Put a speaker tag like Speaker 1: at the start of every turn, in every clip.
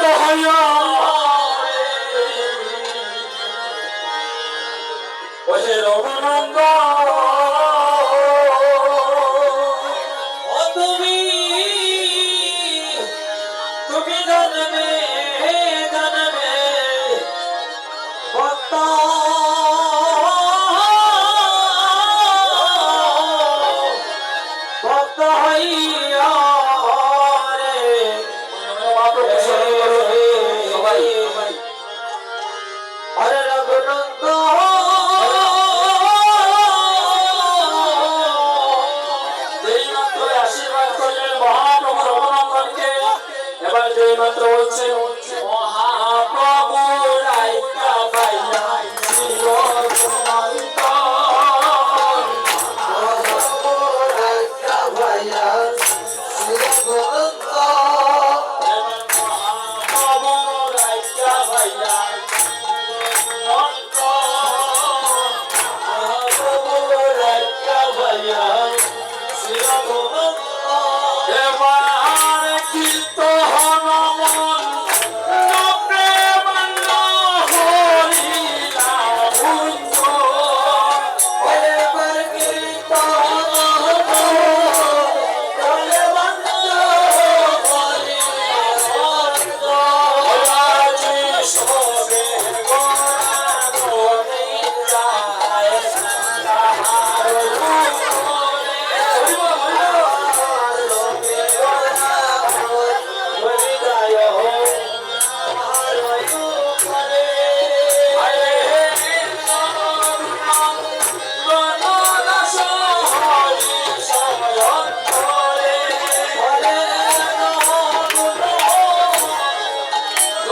Speaker 1: মুক্ত হইয়া ওহে রঘুনন্দন control to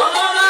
Speaker 1: Oh,